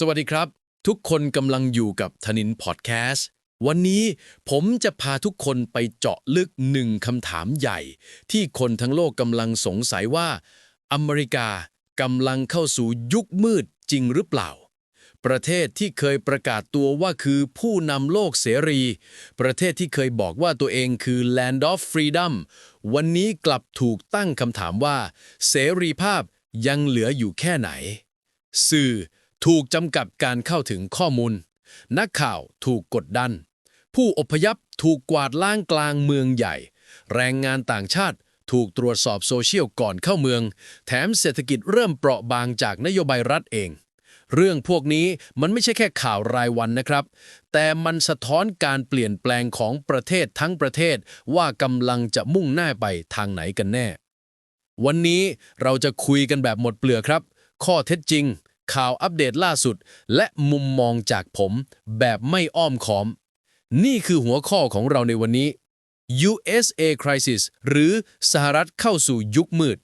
สวัสดีครับ ทุกคนกำลังอยู่กับธนินพอดแคสต์วันนี้ผมจะพาทุกคนไปเจาะลึกหนึ่งคำถามใหญ่ ที่คนทั้งโลกกำลังสงสัยว่า อเมริกากำลังเข้าสู่ยุคมืดจริงหรือเปล่า ประเทศที่เคยประกาศตัวว่าคือผู้นำโลกเสรี ประเทศที่เคยบอกว่าตัวเองคือ Land of Freedom วันนี้กลับถูกตั้งคำถามว่า เสรีภาพยังเหลืออยู่แค่ไหน สื่อ ถูกจำกัดการเข้าถึงข้อมูล นักข่าวถูกกดดัน ผู้อพยพถูกกวาดล้างกลางเมืองใหญ่ แรงงานต่างชาติถูกตรวจสอบโซเชียลก่อนเข้าเมือง แถมเศรษฐกิจเริ่มเปราะบางจากนโยบายรัฐเอง เรื่องพวกนี้มันไม่ใช่แค่ข่าวรายวันนะครับ แต่มันสะท้อนการเปลี่ยนแปลงของประเทศทั้งประเทศว่ากำลังจะมุ่งหน้าไปทางไหนกันแน่ วันนี้เราจะคุยกันแบบหมดเปลือกครับ ข้อเท็จจริง ข่าวอัปเดตล่าสุด และมุมมองจากผมแบบไม่อ้อมค้อม นี่คือหัวข้อของเราในวันนี้ USA Crisis หรือสหรัฐเข้าสู่ยุคมืด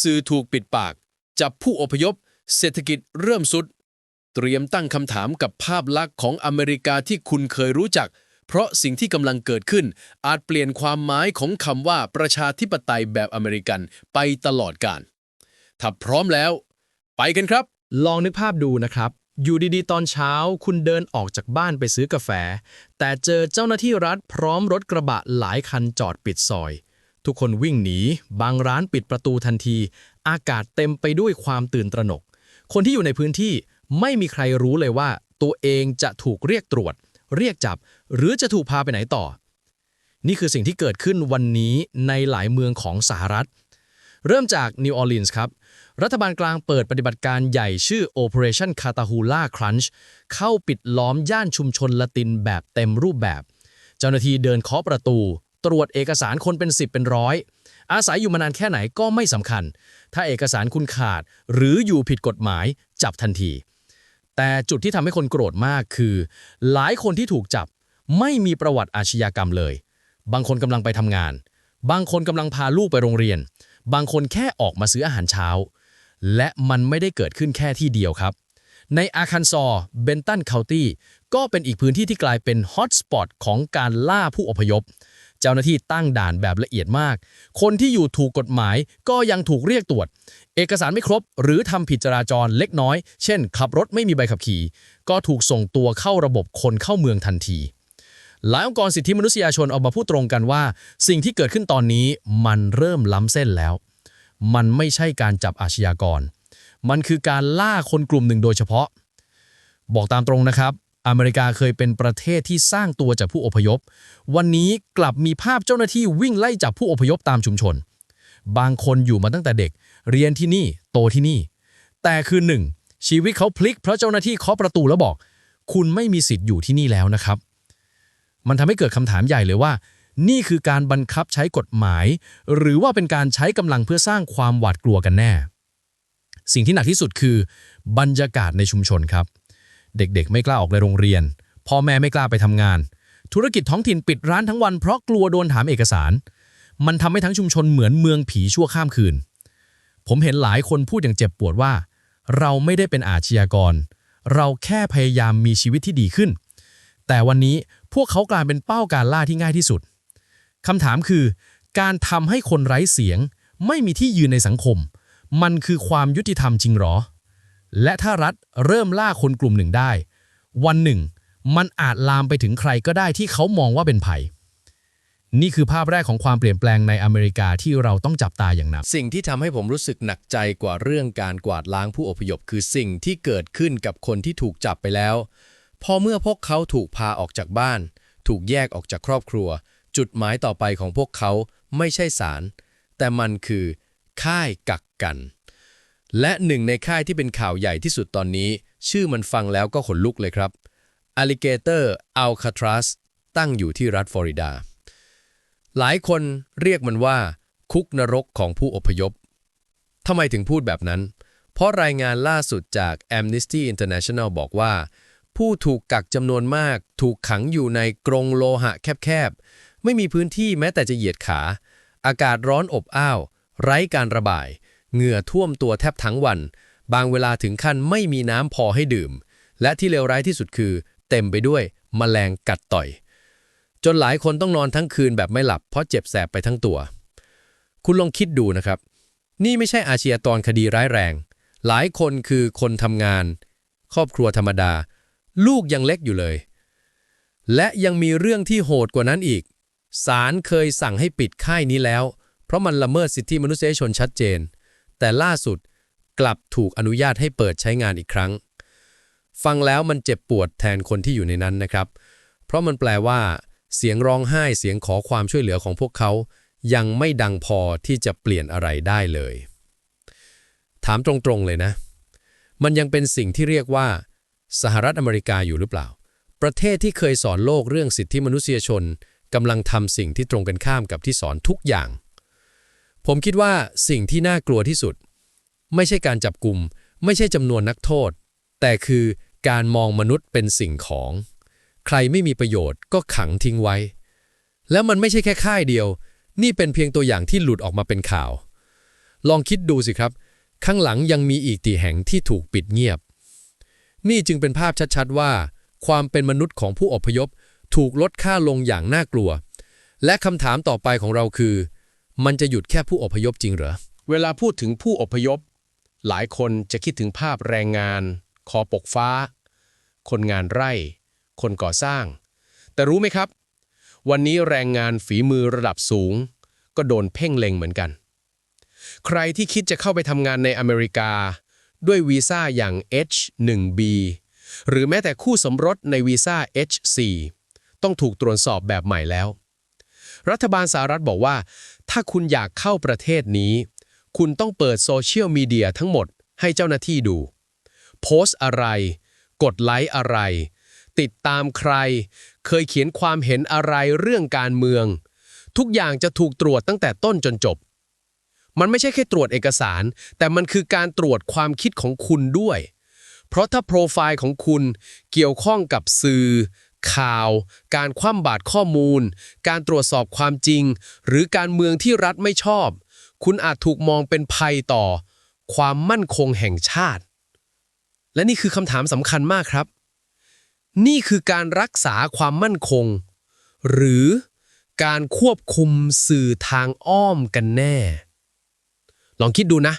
สื่อถูกปิดปาก จับผู้อพยพ เศรษฐกิจเริ่มสุด เตรียมตั้งคำถามกับภาพลักษณ์ของอเมริกาที่คุณเคยรู้จัก เพราะสิ่งที่กำลังเกิดขึ้น อาจเปลี่ยนความหมายของคำว่าประชาธิปไตยแบบอเมริกันไปตลอดกาลถ้าพร้อมแล้ว ไปกันครับ ลองนึกภาพดูนะครับ อยู่ดีๆ ตอนเช้าคุณเดินออกจากบ้านไปซื้อกาแฟ แต่เจอเจ้าหน้าที่รัฐพร้อมรถกระบะหลายคันจอดปิดซอย ทุกคนวิ่งหนี บางร้านปิดประตูทันที อากาศเต็มไปด้วยความตื่นตระหนก คนที่อยู่ในพื้นที่ไม่มีใครรู้เลยว่า ตัวเองจะถูกเรียกตรวจ เรียกจับ หรือจะถูกพาไปไหนต่อ นี่คือสิ่งที่เกิดขึ้นวันนี้ในหลายเมืองของสหรัฐ เริ่มจากนิวออร์ลีนส์ครับ รัฐบาลกลางเปิดปฏิบัติการใหญ่ชื่อ Operation c a t a h u l a Crunch เข้าปิดล้อมย่านชุมชนละตินแบบเต็มรูปแบบ เจ้าหน้าที่เดินเคาะประตู ตรวจเอกสารคนเป็น 10 เป็นร้อยอาศัยอยู่มานานแค่ไหนก็ไม่สำคัญ ถ้าเอกสารคุณขาด หรืออยู่ผิดกฎหมายจับทันที แต่จุดที่ทำให้คนโกรธมากคือ หลายคนที่ถูกจับไม่มีประวัติอาชญากรรมเลย บางคนกำลังไปทำงาน บางคนกำลังพาลูกไปโรงเรียน บางคนแค่ออกมาซื้ออาหารเช้า และมันไม่ได้เกิดขึ้นแค่ที่เดียวครับ ในอาคันซอเบนตันเคานตี้ก็เป็นอีกพื้นที่ที่กลายเป็นฮอตสปอตของการล่าผู้อพยพ เจ้าหน้าที่ตั้งด่านแบบละเอียดมาก คนที่อยู่ถูกกฎหมายก็ยังถูกเรียกตรวจ เอกสารไม่ครบ หรือทำผิดจราจรเล็กน้อย เช่น ขับรถไม่มีใบขับขี่ ก็ถูกส่งตัวเข้าระบบคนเข้าเมืองทันที หลายองค์กรสิทธิมนุษยชนออกมาพูดตรงกันว่า สิ่งที่เกิดขึ้นตอนนี้มันเริ่มล้ำเส้นแล้ว มันไม่ใช่การจับอาชญากร มันคือการล่าคนกลุ่มหนึ่งโดยเฉพาะ บอกตามตรงนะครับ อเมริกาเคยเป็นประเทศที่สร้างตัวจากผู้อพยพ วันนี้กลับมีภาพเจ้าหน้าที่วิ่งไล่จับผู้อพยพตามชุมชน บางคนอยู่มาตั้งแต่เด็ก เรียนที่นี่ โตที่นี่ แต่คือหนึ่งชีวิตเขาพลิกเพราะเจ้าหน้าที่เคาะประตูแล้วบอก คุณไม่มีสิทธิ์อยู่ที่นี่แล้วนะครับ มันทำให้เกิดคำถามใหญ่เลยว่า นี่คือการบังคับใช้กฎหมาย หรือว่าเป็นการใช้กำลังเพื่อสร้างความหวาดกลัวกันแน่ สิ่งที่หนักที่สุดคือบรรยากาศในชุมชนครับ เด็กๆ ไม่กล้าออกไปโรงเรียน พ่อแม่ไม่กล้าไปทำงาน ธุรกิจท้องถิ่นปิดร้านทั้งวันเพราะกลัวโดนถามเอกสาร มันทำให้ทั้งชุมชนเหมือนเมืองผีชั่วข้ามคืน ผมเห็นหลายคนพูดอย่างเจ็บปวดว่า เราไม่ได้เป็นอาชญากร เราแค่พยายามมีชีวิตที่ดีขึ้น แต่วันนี้พวกเขากลายเป็นเป้าการล่าที่ง่ายที่สุดคำถามคือ การทำให้คนไร้เสียง ไม่มีที่ยืนในสังคม มันคือความยุติธรรมจริงหรอ และถ้ารัฐเริ่มล่าคนกลุ่มหนึ่งได้ วันหนึ่ง มันอาจลามไปถึงใครก็ได้ที่เขามองว่าเป็นภัย นี่คือภาพแรกของความเปลี่ยนแปลงในอเมริกาที่เราต้องจับตาอย่างหนัก สิ่งที่ทำให้ผมรู้สึกหนักใจกว่าเรื่องการกวาดล้างผู้อพยพ คือสิ่งที่เกิดขึ้นกับคนที่ถูกจับไปแล้ว พอเมื่อพวกเขาถูกพาออกจากบ้าน ถูกแยกออกจากครอบครัว จุดหมายต่อไปของพวกเขาไม่ใช่ศาลแต่มันคือ ค่ายกักกัน และหนึ่งในค่ายที่เป็นข่าวใหญ่ที่สุดตอนนี้ ชื่อมันฟังแล้วก็ขนลุกเลยครับ Alligator Alcatraz ตั้งอยู่ที่รัฐฟลอริดา หลายคนเรียกมันว่า คุกนรกของผู้อพยพทำไมถึงพูดแบบนั้น เพราะรายงานล่าสุดจาก Amnesty International บอกว่า ผู้ถูกกักจำนวนมาก ถูกขังอยู่ในกรงโลหะแคบๆ ไม่มีพื้นที่แม้แต่จะเหยียดขา อากาศร้อนอบอ้าว ไร้การระบาย เหงื่อท่วมตัวแทบทั้งวัน บางเวลาถึงขั้นไม่มีน้ำพอให้ดื่ม และที่เลวร้ายที่สุดคือ เต็มไปด้วยมแมลงกัดต่อย จนหลายคนต้องนอนทั้งคืนแบบไม่หลับเพราะเจ็บแสบไปทั้งตัว คุณลองคิดดูนะครับ นี่ไม่ใช่อาชญากรคดีร้ายแรง หลายคนคือคนทำงาน ครอบครัวธรรมดา ลูกยังเล็กอยู่เลย และยังมีเรื่องที่โหดกว่านั้นอีก ศาลเคยสั่งให้ปิดค่ายนี้แล้ว เพราะมันละเมิดสิทธิมนุษยชนชัดเจน แต่ล่าสุดกลับถูกอนุญาตให้เปิดใช้งานอีกครั้ง ฟังแล้วมันเจ็บปวดแทนคนที่อยู่ในนั้นนะครับ เพราะมันแปลว่า เสียงร้องไห้เสียงขอความช่วยเหลือของพวกเขา ยังไม่ดังพอที่จะเปลี่ยนอะไรได้เลย ถามตรงๆเลยนะ มันยังเป็นสิ่งที่เรียกว่า สหรัฐอเมริกาอยู่หรือเปล่า ประเทศที่เคยสอนโลกเรื่องสิทธิมนุษยชนกำลังทำสิ่งที่ตรงกันข้ามกับที่สอนทุกอย่าง ผมคิดว่าสิ่งที่น่ากลัวที่สุด ไม่ใช่การจับกลุ่มไม่ใช่จำนวนนักโทษ แต่คือการมองมนุษย์เป็นสิ่งของ ใครไม่มีประโยชน์ก็ขังทิ้งไว้ แล้วมันไม่ใช่แค่ค่ายเดียว นี่เป็นเพียงตัวอย่างที่หลุดออกมาเป็นข่าว ลองคิดดูสิครับ ข้างหลังยังมีอีกตีแห่งที่ถูกปิดเงียบ นี่จึงเป็นภาพชัดๆว่า ความเป็นมนุษย์ของผู้อพยพ ถูกลดค่าลงอย่างน่ากลัว และคำถามต่อไปของเราคือ มันจะหยุดแค่ผู้อพยพจริงเหรอ เวลาพูดถึงผู้อพยพ หลายคนจะคิดถึงภาพแรงงาน คอปกฟ้า คนงานไร่ คนก่อสร้าง แต่รู้ไหมครับ วันนี้แรงงานฝีมือระดับสูง ก็โดนเพ่งเล็งเหมือนกัน ใครที่คิดจะเข้าไปทำงานในอเมริกา ด้วยวีซ่าอย่าง H1B หรือแม้แต่คู่สมรสในวีซ่า H4 ต้องถูกตรวจสอบแบบใหม่แล้ว รัฐบาลสหรัฐบอกว่า ถ้าคุณอยากเข้าประเทศนี้ คุณต้องเปิดโซเชียลมีเดียทั้งหมดให้เจ้าหน้าที่ดู โพสต์อะไร กดไลค์อะไร ติดตามใคร เคยเขียนความเห็นอะไรเรื่องการเมือง ทุกอย่างจะถูกตรวจตั้งแต่ต้นจนจบ มันไม่ใช่แค่ตรวจเอกสาร แต่มันคือการตรวจความคิดของคุณด้วย เพราะถ้าโปรไฟล์ของคุณเกี่ยวข้องกับสื่อ ข่าว การคว่ำบาตรข้อมูล การตรวจสอบความจริง หรือการเมืองที่รัฐไม่ชอบ คุณอาจถูกมองเป็นภัยต่อ ความมั่นคงแห่งชาติ และนี่คือคำถามสำคัญมากครับ นี่คือการรักษาความมั่นคง หรือการควบคุมสื่อทางอ้อมกันแน่ ลองคิดดูนะ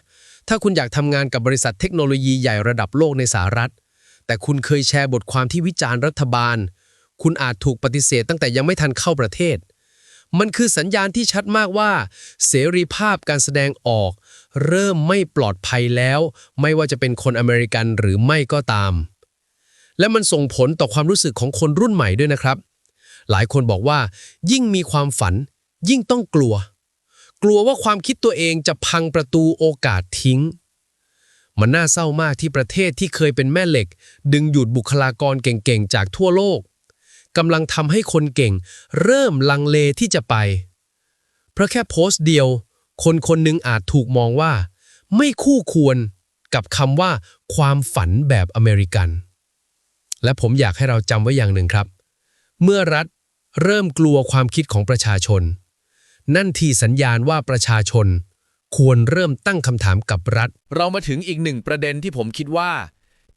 ถ้าคุณอยากทำงานกับบริษัทเทคโนโลยีใหญ่ระดับโลกในสหรัฐ แต่คุณเคยแชร์บทความที่วิจารณ์รัฐบาล คุณอาจถูกปฏิเสธตั้งแต่ยังไม่ทันเข้าประเทศ มันคือสัญญาณที่ชัดมากว่า เสรีภาพการแสดงออก เริ่มไม่ปลอดภัยแล้ว ไม่ว่าจะเป็นคนอเมริกันหรือไม่ก็ตาม และมันส่งผลต่อความรู้สึกของคนรุ่นใหม่ด้วยนะครับ หลายคนบอกว่า ยิ่งมีความฝัน ยิ่งต้องกลัว กลัวว่าความคิดตัวเองจะพังประตูโอกาสทิ้ง มันน่าเศร้ามากที่ประเทศที่เคยเป็นแม่เหล็ก ดึงหยุดบุคลากรเก่งๆ จากทั่วโลกกำลังทำให้คนเก่ง เริ่มลังเลที่จะไป เพราะแค่โพสต์เดียว คนคนหนึ่งอาจถูกมองว่า ไม่คู่ควรกับคำว่าความฝันแบบอเมริกัน และผมอยากให้เราจำไว้อย่างหนึ่งครับ เมื่อรัฐเริ่มกลัวความคิดของประชาชน นั่นทีสัญญาณว่าประชาชน ควรเริ่มตั้งคำถามกับรัฐ เรามาถึงอีกหนึ่งประเด็นที่ผมคิดว่า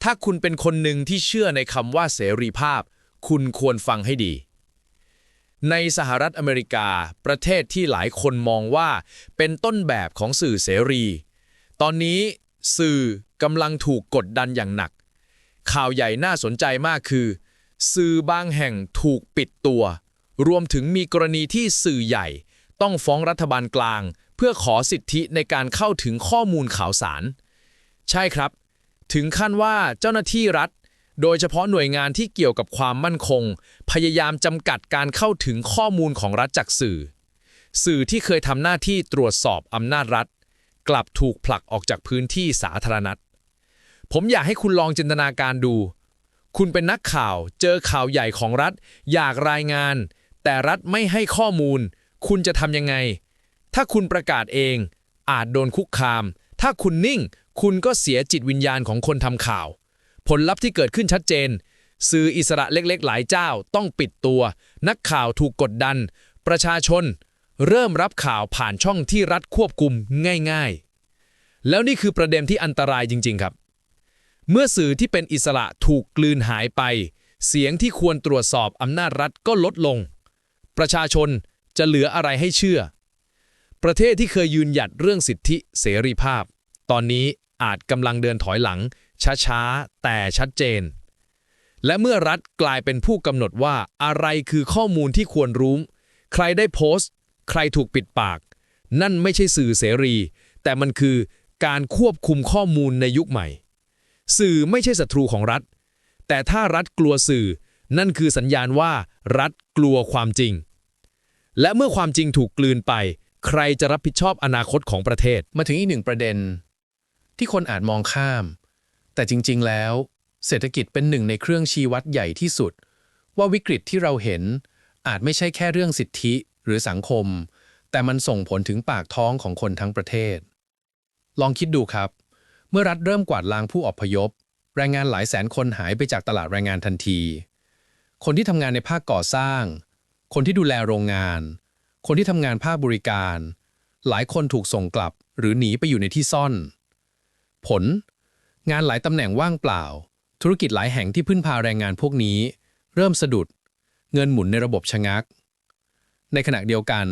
ถ้าคุณเป็นคนหนึ่งที่เชื่อในคำว่าเสรีภาพ คุณควรฟังให้ดี ในสหรัฐอเมริกา ประเทศที่หลายคนมองว่า เป็นต้นแบบของสื่อเสรี ตอนนี้สื่อกำลังถูกกดดันอย่างหนัก ข่าวใหญ่น่าสนใจมากคือ สื่อบางแห่งถูกปิดตัว รวมถึงมีกรณีที่สื่อใหญ่ ต้องฟ้องรัฐบาลกลาง เพื่อขอสิทธิในการเข้าถึงข้อมูลข่าวสาร ใช่ครับ ถึงขั้นว่าเจ้าหน้าที่รัฐ โดยเฉพาะหน่วยงานที่เกี่ยวกับความมั่นคง พยายามจำกัดการเข้าถึงข้อมูลของรัฐจากสื่อ สื่อที่เคยทำหน้าที่ตรวจสอบอำนาจรัฐ กลับถูกผลักออกจากพื้นที่สาธารณะผมอยากให้คุณลองจินตนาการดู คุณเป็นนักข่าว เจอข่าวใหญ่ของรัฐ อยากรายงาน แต่รัฐไม่ให้ข้อมูล คุณจะทำยังไง ถ้าคุณประกาศเอง อาจโดนคุกคาม ถ้าคุณนิ่ง คุณก็เสียจิตวิญญาณของคนทำข่าว ผลลัพธ์ที่เกิดขึ้นชัดเจน สื่ออิสระเล็กๆ หลายเจ้าต้องปิดตัว นักข่าวถูกกดดัน ประชาชน เริ่มรับข่าวผ่านช่องที่รัฐควบคุมง่าย ๆ แล้วนี่คือประเด็นที่อันตรายจริง ๆ ครับ เมื่อสื่อที่เป็นอิสระถูกกลืนหายไป เสียงที่ควรตรวจสอบอำนาจรัฐก็ลดลง ประชาชน จะเหลืออะไรให้เชื่อ ประเทศที่เคยยืนหยัดเรื่องสิทธิเสรีภาพ ตอนนี้อาจกำลังเดินถอยหลัง ช้าๆ แต่ชัดเจน และเมื่อรัฐกลายเป็นผู้กำหนดว่าอะไรคือข้อมูลที่ควรรู้ ใครได้โพสต์ ใครถูกปิดปาก นั่นไม่ใช่สื่อเสรี แต่มันคือการควบคุมข้อมูลในยุคใหม่ สื่อไม่ใช่ศัตรูของรัฐ แต่ถ้ารัฐกลัวสื่อ นั่นคือสัญญาณว่ารัฐกลัวความจริง และเมื่อความจริงถูกกลืนไป ใครจะรับผิดชอบอนาคตของประเทศ มาถึงอีกหนึ่งประเด็น ที่คนอาจมองข้าม แต่จริง ๆ แล้ว เศรษฐกิจเป็นหนึ่งในเครื่องชี้วัดใหญ่ที่สุด ว่าวิกฤตที่เราเห็น อาจไม่ใช่แค่เรื่องสิทธิหรือสังคม แต่มันส่งผลถึงปากท้องของคนทั้งประเทศ ลองคิดดูครับ เมื่อรัฐเริ่มกวาดล้างผู้อพยพ แรงงานหลายแสนคนหายไปจากตลาดแรงงานทันที คนที่ทำงานในภาคก่อสร้าง คนที่ดูแลโรงงาน คนที่ทำงานภาคบริการ หลายคนถูกส่งกลับหรือหนีไปอยู่ในที่ซ่อน ผล งานหลายตำแหน่งว่างเปล่า ธุรกิจหลายแห่งที่พึ่งพาแรงงานพวกนี้ เริ่มสะดุด เงินหมุนในระบบชะงัก ในขณะเดียวกัน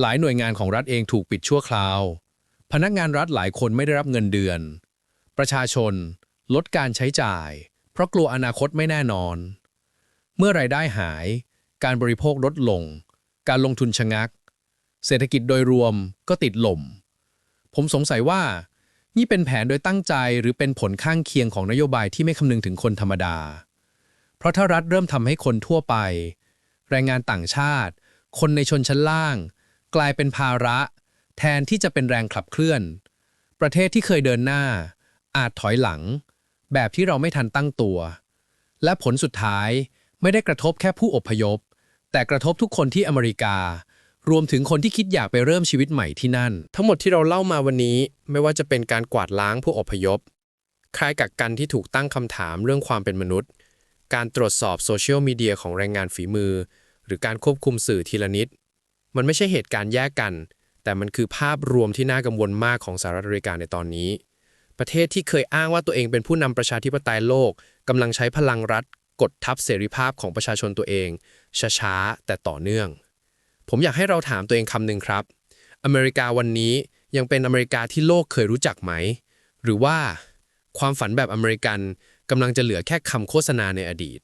หลายหน่วยงานของรัฐเองถูกปิดชั่วคราว พนักงานรัฐหลายคนไม่ได้รับเงินเดือน ประชาชน ลดการใช้จ่าย เพราะกลัวอนาคตไม่แน่นอน เมื่อไรายได้หาย การบริโภคลดลง การลงทุนชะงัก เศรษฐกิจโดยรวมก็ติดลมผมสงสัยว่า นี่เป็นแผนโดยตั้งใจหรือเป็นผลข้างเคียงของนโยบายที่ไม่คำนึงถึงคนธรรมดา เพราะถ้ารัฐเริ่มทำให้คนทั่วไป แรงงานต่างชาติ คนในชนชั้นล่าง กลายเป็นภาระ แทนที่จะเป็นแรงขับเคลื่อน ประเทศที่เคยเดินหน้า อาจถอยหลัง แบบที่เราไม่ทันตั้งตัว และผลสุดท้ายไม่ได้กระทบแค่ผู้อพยพ แต่กระทบทุกคนที่อเมริกา รวมถึงคนที่คิดอยากไปเริ่มชีวิตใหม่ที่นั่น ทั้งหมดที่เราเล่ามาวันนี้ ไม่ว่าจะเป็นการกวาดล้างผู้อพยพคลายกักกันที่ถูกตั้งคำถามเรื่องความเป็นมนุษย์ การตรวจสอบโซเชียลมีเดียของแรงงานฝีมือ หรือการควบคุมสื่อทีละนิด มันไม่ใช่เหตุการณ์แยกกัน แต่มันคือภาพรวมที่น่ากังวลมากของสหรัฐอเมริกาในตอนนี้ ประเทศที่เคยอ้างว่าตัวเองเป็นผู้นำประชาธิปไตยโลกกำลังใช้พลังรัฐ กดทับเสรีภาพของประชาชนตัวเองช้าๆแต่ต่อเนื่อง ผมอยากให้เราถามตัวเองคำหนึ่งครับ อเมริกาวันนี้ยังเป็นอเมริกาที่โลกเคยรู้จักไหม หรือว่าความฝันแบบอเมริกันกำลังจะเหลือแค่คำโฆษณาในอดีต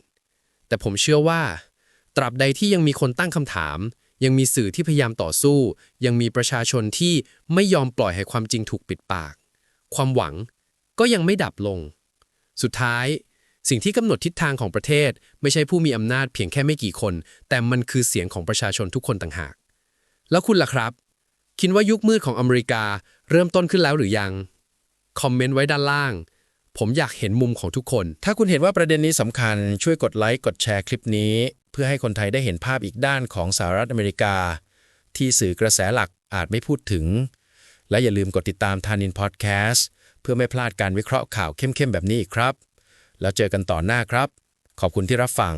แต่ผมเชื่อว่า ตราบใดที่ยังมีคนตั้งคำถาม ยังมีสื่อที่พยายามต่อสู้ ยังมีประชาชนที่ไม่ยอมปล่อยให้ความจริงถูกปิดปาก ความหวังก็ยังไม่ดับลง สุดท้าย สิ่งที่กำหนดทิศทางของประเทศ ไม่ใช่ผู้มีอำนาจเพียงแค่ไม่กี่คน แต่มันคือเสียงของประชาชนทุกคนต่างหาก แล้วคุณล่ะครับ คิดว่ายุคมืดของอเมริกาเริ่มต้นขึ้นแล้วหรือยัง คอมเมนต์ไว้ด้านล่าง ผมอยากเห็นมุมของทุกคน ถ้าคุณเห็นว่าประเด็นนี้สำคัญช่วยกดไลค์กดแชร์คลิปนี้ เพื่อให้คนไทยได้เห็นภาพอีกด้านของสหรัฐอเมริกา ที่สื่อกระแสหลักอาจไม่พูดถึง และอย่าลืมกดติดตามทานินพอดแคสต์เพื่อไม่พลาดการวิเคราะห์ข่าวเข้มๆแบบนี้อีกครับ แล้วเจอกันต่อหน้าครับ ขอบคุณที่รับฟัง